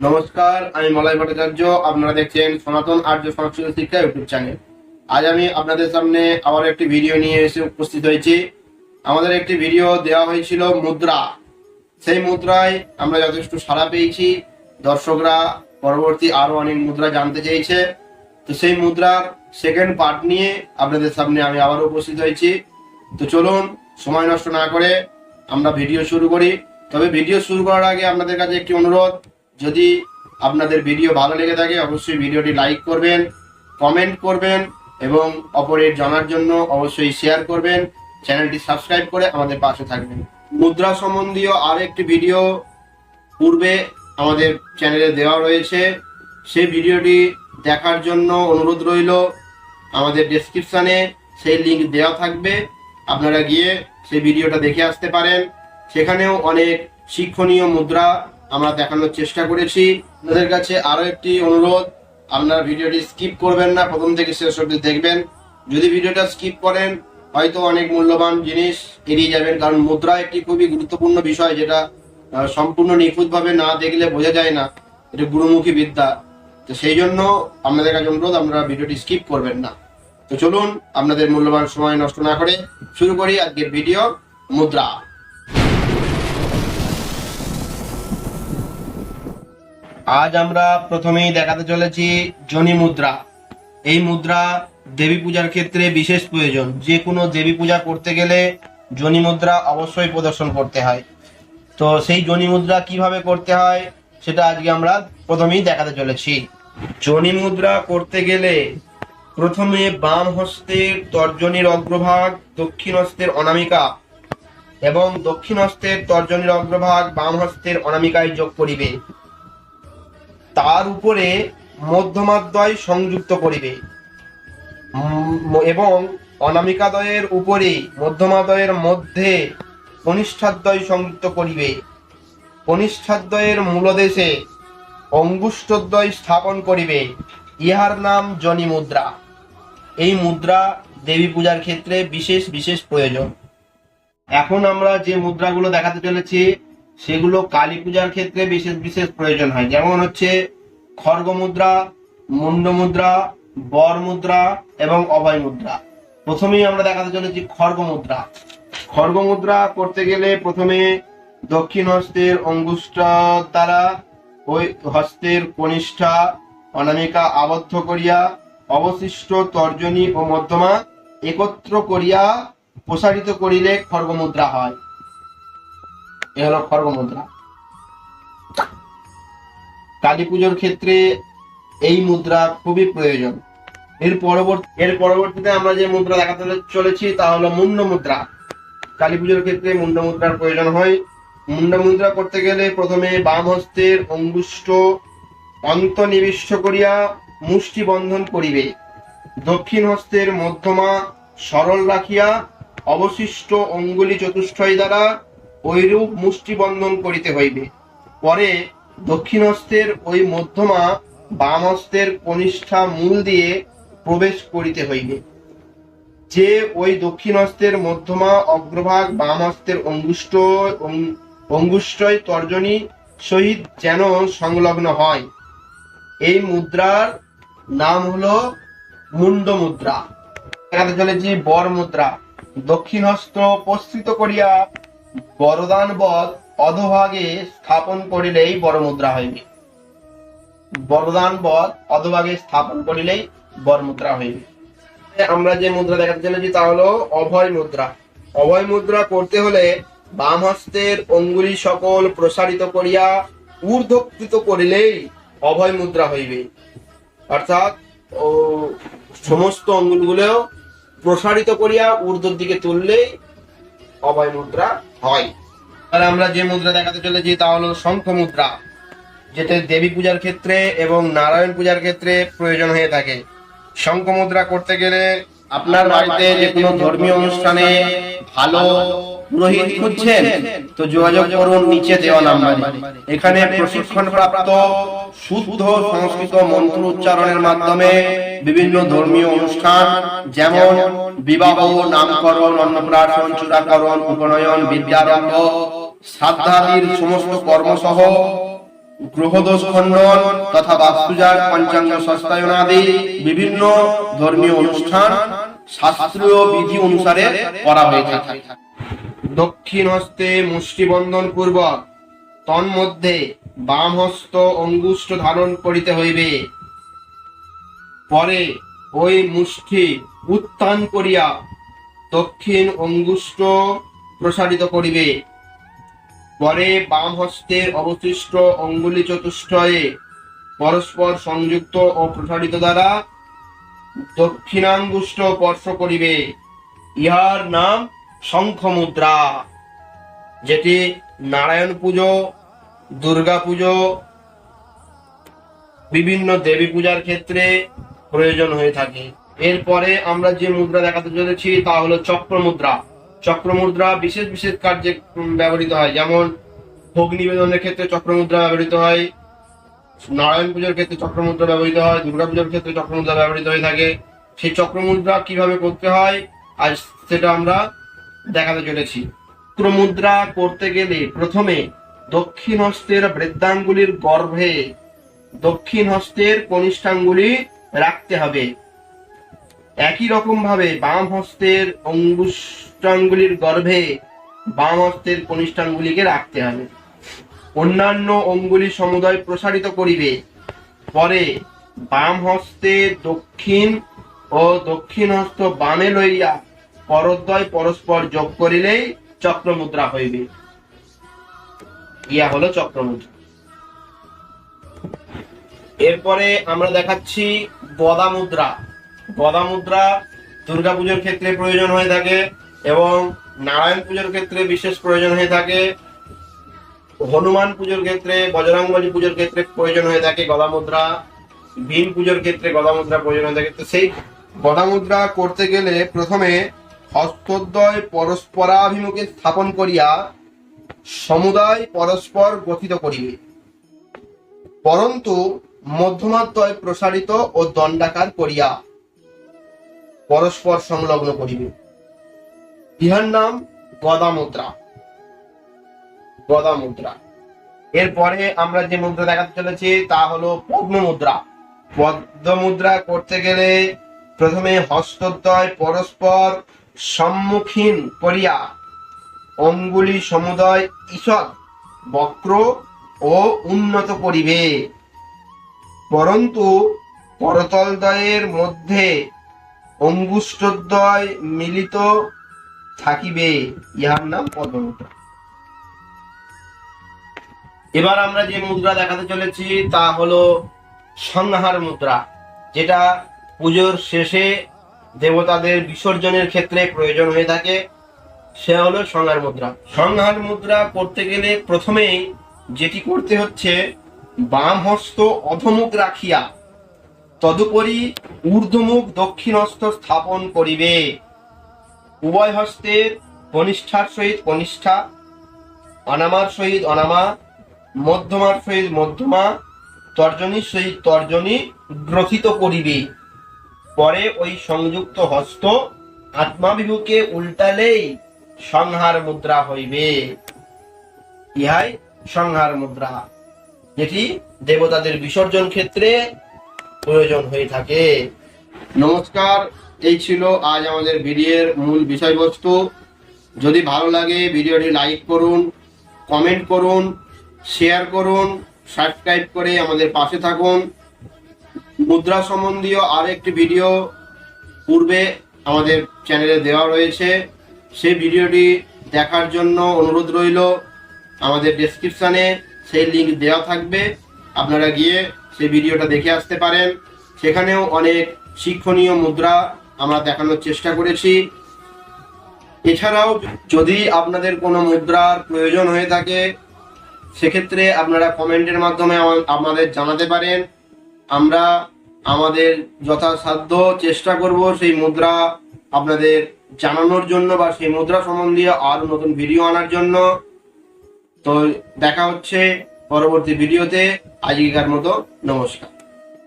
নমস্কার, আমি মলয় ভট্টাচার্য। আপনারা দেখছেন সনাতন আর্য সংস্কৃত শিক্ষা ইউটিউব চ্যানেল। আজ আমি আপনাদের সামনে আবার একটি ভিডিও নিয়ে এসে উপস্থিত হয়েছি। আমাদের একটি ভিডিও দেওয়া হয়েছিল মুদ্রা। সেই মুদ্রায় আমরা যথেষ্ট সাড়া পেয়েছি। দর্শকরা পরবর্তী আরও অনেক মুদ্রা জানতে চেয়েছে। তো সেই মুদ্রার সেকেন্ড পার্ট নিয়ে আপনাদের সামনে আমি আবার উপস্থিত হয়েছি। তো চলুন, সময় নষ্ট না করে আমরা ভিডিও শুরু করি। তবে ভিডিও শুরু করার আগে আপনাদের কাছে একটি অনুরোধ। যদি আপনাদের ভিডিও ভালো লেগে থাকে, অবশ্যই ভিডিওটি লাইক করবেন কমেন্ট করবেন এবং অপরের জানার জন্য অবশ্যই শেয়ার করবেন। চ্যানেলটি সাবস্ক্রাইব করে আমাদের পাশে থাকবেন। মুদ্রা সম্বন্ধীয় আর একটি ভিডিও পূর্বে আমাদের চ্যানেলে দেওয়া রয়েছে। সেই ভিডিওটি দেখার জন্য অনুরোধ রইল। আমাদের ডেসক্রিপশনে সেই লিঙ্ক দেওয়া থাকবে। আপনারা গিয়ে সেই ভিডিওটা দেখে আসতে পারেন। সেখানেও অনেক শিক্ষণীয় মুদ্রা আমরা দেখানোর চেষ্টা করেছি। আপনাদের কাছে আরও একটি অনুরোধ, আপনার ভিডিওটি স্কিপ করবেন না, প্রথম থেকে শেষ অবধি দেখবেন। যদি ভিডিওটা স্কিপ করেন, হয়তো অনেক মূল্যবান জিনিস এড়িয়ে যাবেন, কারণ মুদ্রা একটি খুবই গুরুত্বপূর্ণ বিষয় যেটা সম্পূর্ণ নিখুঁতভাবে না দেখলে বোঝা যায় না, এটা গুরুমুখী বিদ্যা। তো সেই জন্য আপনাদের কাছে অনুরোধ, আপনারা ভিডিওটি স্কিপ করবেন না। তো চলুন, আপনাদের মূল্যবান সময় নষ্ট না করে শুরু করি আজকের ভিডিও মুদ্রা। আজ আমরা প্রথমেই দেখাতে চলেছি জনি মুদ্রা। এই মুদ্রা দেবী পূজার ক্ষেত্রে বিশেষ প্রয়োজন। যে কোনো দেবী পূজা করতে গেলে জনি মুদ্রা অবশ্যই প্রদর্শন করতে হয়। তো সেই জনি মুদ্রা কীভাবে করতে হয়, সেটা আজকে আমরা প্রথমেই দেখাতে চলেছি। জনি মুদ্রা করতে গেলে প্রথমে বাম হস্তের তর্জনীর অগ্রভাগ, দক্ষিণ হস্তের অনামিকা এবং দক্ষিণ হস্তের তর্জনীর অগ্রভাগ বাম হস্তের অনামিকায় যোগ করিবে। তার উপরে মধ্যমাদ্বয় সংযুক্ত করিবে। এবং অনামিকাদয়ের উপরে মধ্যমাদয়ের মধ্যে কনিষ্ঠাদ্বয় সংযুক্ত করিবে। কনিষ্ঠাদ্বয়ের মূলদেশে অঙ্গুষ্ঠদ্বয় স্থাপন করিবে। ইহার নাম জনি মুদ্রা। এই মুদ্রা দেবী পূজার ক্ষেত্রে বিশেষ বিশেষ প্রয়োজন। এখন আমরা যে মুদ্রাগুলো দেখাতে চলেছি, সেগুলো কালী পূজার ক্ষেত্রে বিশেষ বিশেষ প্রয়োজন হয়। যেমন হচ্ছে খড়গ মুদ্রা মুন্ড মুদ্রা বর মুদ্রা এবং অভয় মুদ্রা প্রথমেই আমরা দেখাতে চলেছি খড়গ মুদ্রা খড়গ মুদ্রা করতে গেলে প্রথমে দক্ষিণ হস্তের অঙ্গুষ্ঠ দ্বারা ওই হস্তের কনিষ্ঠা অনামিকা আবদ্ধ করিয়া অবশিষ্ট তর্জনী ও মধ্যমা একত্র করিয়া প্রসারিত করিলে খড়গ মুদ্রা হয়। এ হলো খড়গ মুদ্রা কালী পুজোর ক্ষেত্রে এই মুদ্রা খুবই প্রয়োজন। এর পরবর্তী, এর পরবর্তীতে আমরা যে মুদ্রা দেখাতে চলেছি তা হলো মুন্ড মুদ্রা। কালী পুজোর ক্ষেত্রে মুন্ড মুদ্রার প্রয়োজন হয়। মুন্ড মুদ্রা করতে গেলে প্রথমে বাম হস্তের অঙ্গুষ্ঠ অন্তনিবিষ্ট করিয়া মুষ্টি বন্ধন করিবে। দক্ষিণ হস্তের মধ্যমা সরল রাখিয়া অবশিষ্ট অঙ্গুলি চতুষ্টয় দ্বারা ঐরূপ মুষ্টি বন্ধন করিতে হইবে। পরে দক্ষিণ হস্তের ওই মধ্যমা বাম হস্তের কনিষ্ঠা মূল দিয়ে প্রবেশ করিতে হইবে। যে ওই দক্ষিণ হস্তের মধ্যমা অগ্রভাগ বাম হস্তের অঙ্গুষ্ঠ অঙ্গুষ্ঠয় তর্জনী সহিত যেন সংলগ্ন হয়। এই মুদ্রার নাম হলো মুন্ড মুদ্রা। দেখাতে চলেছি বর মুদ্রা। দক্ষিণ হস্ত প্রস্তুত করিয়া বরদান বধ অধভাগে স্থাপন করিলেই বড় মুদ্রা হইবে। বরদান বধ অধভাগে স্থাপন করিলেই বর মুদ্রা হইবে। আমরা যে মুদ্রা দেখাতে চলেছি তা হলো অভয় মুদ্রা। অভয় মুদ্রা করতে হলে বাম হস্তের অঙ্গুলি সকল প্রসারিত করিয়া ঊর্ধ্বকৃত করিলেই অভয় মুদ্রা হইবে। অর্থাৎ, ও, সমস্ত অঙ্গুলগুলো প্রসারিত করিয়া ঊর্ধ্বর দিকে তুললেই অভয় মুদ্রা হয়। আর আমরা যে মুদ্রা দেখাতে চলেছি তা হলো শঙ্খ মুদ্রা যেটা দেবী পূজার ক্ষেত্রে এবং নারায়ণ পূজার ক্ষেত্রে প্রয়োজন হয়ে থাকে। শঙ্খ মুদ্রা করতে গেলে আপনার বাড়িতে যে কোনো ধর্মীয় অনুষ্ঠানে ভালো পুরোহিত খুঁজছেন তো যোগাযোগ করুন নিচে দেওয়া নাম্বারে। এখানে প্রশিক্ষণ প্রাপ্ত শুদ্ধ সংস্কৃত মন্ত্র উচ্চারণের মাধ্যমে বিভিন্ন ধর্মীয় অনুষ্ঠান যেমন বিবাহ নামকরণ অন্নপ্রাশন চূড়াকরণ উপনয়ন বিদ্যারম্ভ শ্রাদ্ধাদির সমস্ত কর্মসহ গ্রহদোষ খণ্ডন তথা বাস্তুজাত পঞ্চাঙ্গ সস্তায়নাদি বিভিন্ন ধর্মীয় অনুষ্ঠান, শাস্ত্রীয় বিধি অনুসারে করা হয়ে থাকে। দক্ষিণ হস্তে মুষ্টিবন্ধন পূর্বক তন্মধ্যে বাম হস্ত অঙ্গুষ্ঠ ধারণ করিতে হইবে। পরে ওই মুষ্টি উত্থান করিয়া দক্ষিণ অঙ্গুষ্ঠ প্রসারিত করিবে। পরে বাম হস্তের অবশিষ্ট অঙ্গুলি চতুষ্টয়ে পরস্পর সংযুক্ত ও প্রসারিত দ্বারা দক্ষিণাঙ্গুষ্ঠ স্পর্শ করিবে। ইহার নাম শঙ্খ মুদ্রা যেটি নারায়ণ পুজো, দুর্গা পুজো, বিভিন্ন দেবী পূজার ক্ষেত্রে প্রয়োজন হয়ে থাকে। এরপরে আমরা যে মুদ্রা দেখাতে চলেছি, তা হলো চক্র মুদ্রা চক্র মুদ্রা বিশেষ বিশেষ কার্যে ব্যবহৃত হয়। যেমন ভোগ নিবেদনের ক্ষেত্রে চক্র মুদ্রা ব্যবহৃত হয়, নারায়ণ পুজোর ক্ষেত্রে চক্র মুদ্রা ব্যবহৃত হয়, দুর্গা পুজোর ক্ষেত্রে চক্র মুদ্রা ব্যবহৃত হয়ে থাকে। সেই চক্র মুদ্রা কীভাবে করতে হয়, আজ সেটা আমরা দেখাতে চলেছি। চক্র মুদ্রা করতে গেলে প্রথমে দক্ষিণ হস্তের বৃদ্ধাঙ্গুলির গর্ভে দক্ষিণ হস্তের কনিষ্ঠাঙ্গুলি রাখতে হবে। একই রকম ভাবে বাম হস্তের অঙ্গুষ্টাঙ্গুলির গর্ভে বাম হস্তের কনিষ্ঠাঙ্গুলিকে রাখতে হবে। অন্যান্য অঙ্গুলি সমুদয় প্রসারিত করিবে। পরে বাম হস্তে দক্ষিণ ও দক্ষিণ হস্ত বামে লইয়া পরদ্বয় পরস্পর যোগ করিলেই চক্র মুদ্রা হইবে। ইয়া হলো চক্র মুদ্রা এরপরে আমরা দেখাচ্ছি গদা মুদ্রা গদা মুদ্রা দুর্গা পুজোর ক্ষেত্রে প্রয়োজন হয়ে থাকে এবং নারায়ণ পুজোর ক্ষেত্রে বিশেষ প্রয়োজন হয়ে থাকে। হনুমান পুজোর ক্ষেত্রে বজরঙ্গলী পুজোর ক্ষেত্রে প্রয়োজন হয়ে থাকে গদা মুদ্রা ভীম পুজোর ক্ষেত্রে গদা মুদ্রা প্রয়োজন হয়ে থাকে। তো সেই গদা মুদ্রা করতে গেলে প্রথমে হস্তদ্বয় পরস্পরাভিমুখে স্থাপন করিয়া সমুদায় পরস্পর গঠিত করিবে। পরন্তু মধ্যমাত্রয় প্রসারিত ও দণ্ডাকার করিয়া পরস্পর সংলগ্ন করিবে। ইহার নাম গদা মুদ্রা গদা মুদ্রা এরপরে আমরা যে মুদ্রা দেখাতে চলেছি, তা হলো পদ্ম মুদ্রা পদ্ম মুদ্রা করতে গেলে প্রথমে হস্তদ্বয় পরস্পর সম্মুখীন করিয়া অঙ্গুলি সমুদয় ঈষৎ, বক্র ও উন্নত করিবে। পরন্তু করতলদ্বয়ের মধ্যে অঙ্গুষ্ঠদ্বয় মিলিত থাকিবে, ইহার নাম পদ্মমুদ্রা। এবার আমরা যে মুদ্রা দেখাতে চলেছি, তা হলো সংহার মুদ্রা, যেটা পুজোর শেষে দেবতাদের বিসর্জনের ক্ষেত্রে প্রয়োজন হয়ে থাকে। সে হলো সংহার মুদ্রা। সংহার মুদ্রা করতে গেলে প্রথমেই যেটি করতে হচ্ছে বাম হস্ত অধমুখ রাখিয়া তদুপরি ঊর্ধ্বমুখ দক্ষিণ হস্ত স্থাপন করিবে। উভয় হস্তের কনিষ্ঠার সহিত কনিষ্ঠা অনামার সহিত অনামা মধ্যমার সহিত মধ্যমা তর্জনীর সহিত তর্জনী গ্রথিত করিবে। পরে ওই সংযুক্ত হস্ত আত্মাভিমুখে উল্টালেই সংহার মুদ্রা হইবে। ইহাই সংহার মুদ্রা, যেটি দেবতাদের বিসর্জন ক্ষেত্রে প্রয়োজন হয়ে থাকে। নমস্কার, এই ছিল আজ আমাদের ভিডিওর মূল বিষয়বস্তু। যদি ভালো লাগে, ভিডিওটি লাইক করুন, কমেন্ট করুন, শেয়ার করুন, সাবস্ক্রাইব করে আমাদের পাশে থাকুন। মুদ্রা সম্বন্ধীয় আর একটি ভিডিও পূর্বে আমাদের চ্যানেলে দেওয়া রয়েছে। সেই ভিডিওটি দেখার জন্য অনুরোধ রইল। আমাদের ডেসক্রিপশানে সেই লিঙ্ক দেওয়া থাকবে। আপনারা গিয়ে সেই ভিডিওটা দেখে আসতে পারেন। সেখানেও অনেক শিক্ষণীয় মুদ্রা আমরা দেখানোর চেষ্টা করেছি। এছাড়াও যদি আপনাদের কোনো মুদ্রার প্রয়োজন হয়ে থাকে, সেক্ষেত্রে আপনারা কমেন্টের মাধ্যমে আমা- আমাদের জানাতে পারেন। আমরা আমাদের যথাসাধ্য চেষ্টা করব সেই মুদ্রা আপনাদের জানানোর জন্য বা সেই মুদ্রা সম্বন্ধীয় আরও নতুন ভিডিও আনার জন্য। তো দেখা হচ্ছে। পরবর্তী ভিডিওতে আজকেকার মতো নমস্কার।